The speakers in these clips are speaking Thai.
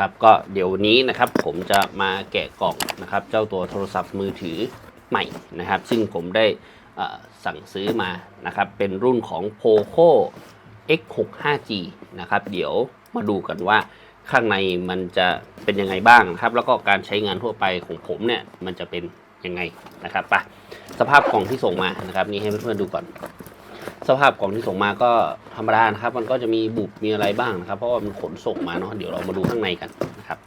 นะครับก็เดี๋ยววันนี้นะครับผมจะมาแกะกล่องนะครับเจ้าตัวโทรศัพท์มือถือใหม่นะครับ ซึ่งผมได้สั่งซื้อมานะครับเป็นรุ่นของ POCO X65G นะครับเดี๋ยวมาดูกันว่าข้างในมันจะเป็นยังไงบ้างนะครับ แล้วก็การใช้งานทั่วไปของผมเนี่ยมันจะเป็นยังไงนะครับไปสภาพกล่องที่ส่งมานะครับนี่ให้เพื่อนๆดูก่อน สภาพกล่องที่ส่งมาก็ธรรมดานะครับ มันก็จะมีบุบมีอะไรบ้างนะครับ เพราะว่ามันขนส่งมาเนาะเดี๋ยวเรามาดูข้างในกันนะครับ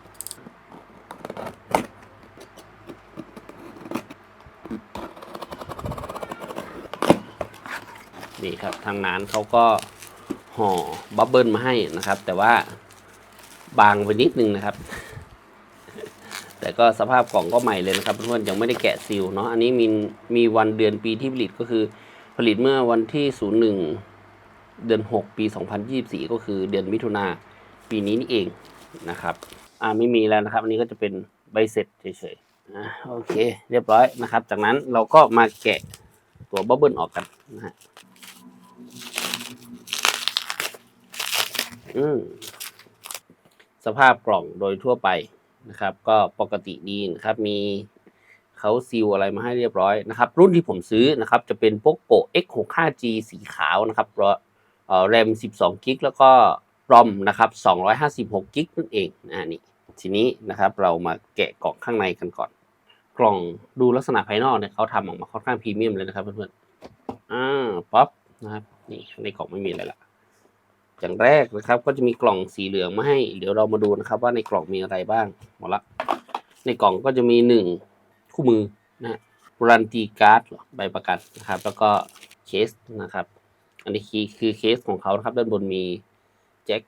นี่ครับทางร้านเขาก็ห่อบับเบิลมาให้นะครับ แต่ว่าบางไปนิดนึงนะครับ แต่ก็สภาพกล่องก็ใหม่เลยนะครับเพื่อนๆยังไม่ได้แกะซีลเนาะอันนี้มีมีวันเดือนปีที่ผลิตก็คือ ผลิตเมื่อวันที่ 01 เดือน 6 ปี 2024 ก็คือเดือนมิถุนาปีนี้นี่เองนะครับอ่าไม่มีแล้วนะครับ อันนี้ก็จะเป็นใบเสร็จเฉยๆอ่าโอเค เรียบร้อยนะครับ จากนั้นเราก็มาแกะตัวบับเบิลออกกันนะฮะอืมสภาพกล่องโดยทั่วไปนะครับ ก็ปกติดีนะครับมี เขาซีลอะไรมาให้เรียบร้อยนะครับ รุ่นที่ผมซื้อนะครับจะเป็น POCO X65G สีขาวนะครับรเอ่อ RAM 12 g b แล้วก็ ROM นะครับ256 g b นั่นเองนะนี่ทีนี้นะครับเรามาแกะกล่องข้างในกันก่อน กล่องดูลักษณะภายนอกเนี่ยเขาทำออกมาค่อนข้างพรีเมียมเลยนะครับเพื่อนๆอ่าป๊อปนะครับนี่ในกล่องไม่มีอะไรละอย่างแรกนะครับก็จะมีกล่องสีเหลืองมาให้ เดี๋ยวเรามาดูนะครับว่าในกล่องมีอะไรบ้างหมดละในกล่องก็จะมีหนึ่ง คู่มือนะฮะรันตีการ์ดใบประกันนะครับ แล้วก็เคสนะครับ อันนี้คือคือเคสของเขานะครับด้านบนมีแจ็ค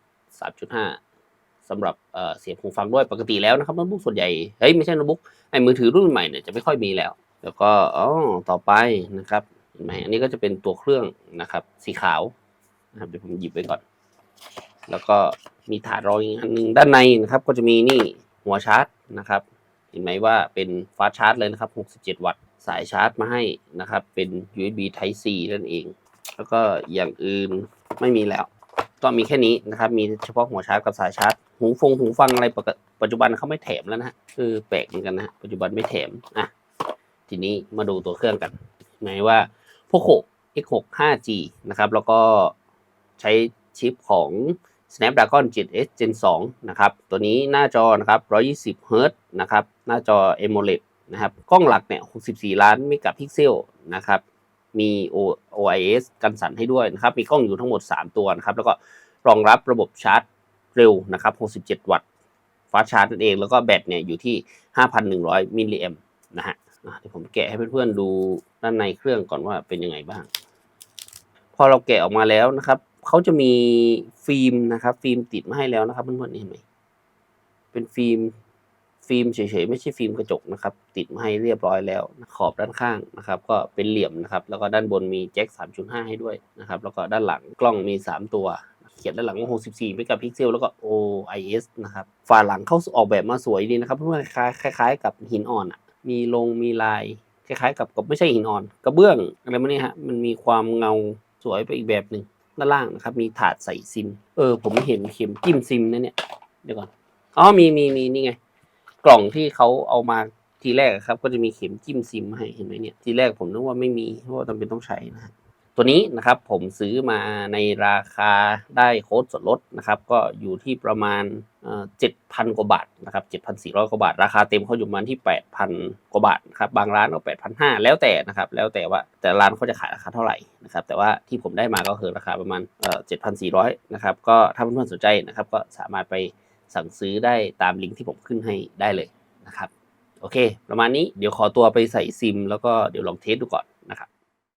3.5สำหรับเสียบหูฟังด้วยปกติแล้วนะครับโน้ตบุ๊กส่วนใหญ่เฮ้ยไม่ใช่โน้ตบุ๊กไอ้มือถือรุ่นใหม่เนี่ยจะไม่ค่อยมีแล้ว แล้วก็อ๋อต่อไปนะครับเห็นไหมอันนี้ก็จะเป็นตัวเครื่องนะครับ สีขาวนะครับเดี๋ยวผมหยิบไว้ก่อน แล้วก็มีถาดรองอีกอันหนึ่งด้านในนะครับ ก็จะมีนี่หัวชาร์จนะครับ ห็นไหมว่าเป็นฟาสชาร์จเลยนะครับ 67 วัตต์ สายชาร์จมาให้นะครับ เป็น USB Type C นั่นเอง แล้วก็อย่างอื่นไม่มีแล้ว ก็มีแค่นี้นะครับ มีเฉพาะหัวชาร์จกับสายชาร์จ หูฟงหูฟังอะไรปัจจุบันเขาไม่แถมแล้วนะฮะคือแปลกเหมือนกันนะฮะปัจจุบันไม่แถม อะ ทีนี้มาดูตัวเครื่องกันเห็นไหมว่า POCO X6 5G นะครับ แล้วก็ใช้ชิปของ Snapdragon 7S Gen 2 นะครับ ตัวนี้หน้าจอนะครับ 120 Hz นะครับ หน้าจอ AMOLED นะครับ กล้องหลักเนี่ย 64 ล้านเมกะพิกเซลนะครับ มี OIS กันสั่นให้ด้วยนะครับ มีกล้องอยู่ทั้งหมด 3 ตัวนะครับ แล้วก็รองรับระบบชาร์จเร็วนะครับ 67 วัตต์ฟ้าชาร์จนั่นเอง แล้วก็แบตเนี่ยอยู่ที่ 5,100 มิลลิแอมนะฮะอะเดี๋ยวผมแกะให้เพื่อนๆดูด้านในเครื่องก่อนว่าเป็นยังไงบ้าง พอเราแกะออกมาแล้วนะครับ เขาจะมีฟิล์มนะครับ ฟิล์มติดมาให้แล้วนะครับเพื่อนๆนี่เห็นไหมเป็นฟิล์มฟิล์มเฉยๆไม่ใช่ฟิล์มกระจกนะครับ ติดมาให้เรียบร้อยแล้ว ขอบด้านข้างนะครับ ก็เป็นเหลี่ยมนะครับ แล้วก็ด้านบนมีแจ็ค 3.5 ให้ด้วยนะครับ แล้วก็ด้านหลังกล้องมี 3 ตัว เขียนด้านหลังว่า 64เมกะพิกเซลแล้วก็ OIS นะครับฝาหลังเขาออกแบบมาสวยดีนะครับเพื่อนๆคล้ายคล้ายๆกับหินอ่อนอะมีลงมีลาย คล้ายๆ กับกับไม่ใช่หินอ่อน กระเบื้องอะไรพวกนี้ฮะมันมีความเงาสวยไปอีกแบบหนึ่ง ด้านล่างนะครับ มีถาดใส่ซิม เออ ผมเห็นเข็มจิ้มซิมนะเนี่ย เดี๋ยวก่อน อ๋อ มีมีมีนี่ไง กล่องที่เขาเอามาทีแรกครับ ก็จะมีเข็มจิ้มซิมให้ เห็นไหมเนี่ย ทีแรกผมนึกว่าไม่มี เพราะจำเป็นต้องใช้นะฮะ ตัวนี้นะครับผมซื้อมาในราคาได้โค้ดส่วนลดนะครับ ก็อยู่ที่ประมาณเจ็ดพันกว่าบาทนะครับเจ็ดพันสี่ร้อยกว่าบาท ราคาเต็มเขาอยู่ประมาณที่แปดพันกว่าบาทนะครับบางร้านก็แปดพันห้าแล้วแต่นะครับ แล้วแต่ว่าแต่ร้านเขาจะขายราคาเท่าไหร่นะครับ แต่ว่าที่ผมได้มาก็คือราคาประมาณเจ็ดพันสี่ร้อยนะครับก็ถ้าเพื่อนๆสนใจนะครับก็สามารถไปสั่งซื้อได้ตามลิงก์ที่ผมขึ้นให้ได้เลยนะครับโอเค ประมาณนี้เดี๋ยวขอตัวไปใส่ซิม แล้วก็เดี๋ยวลองเทสดูก่อนนะครับ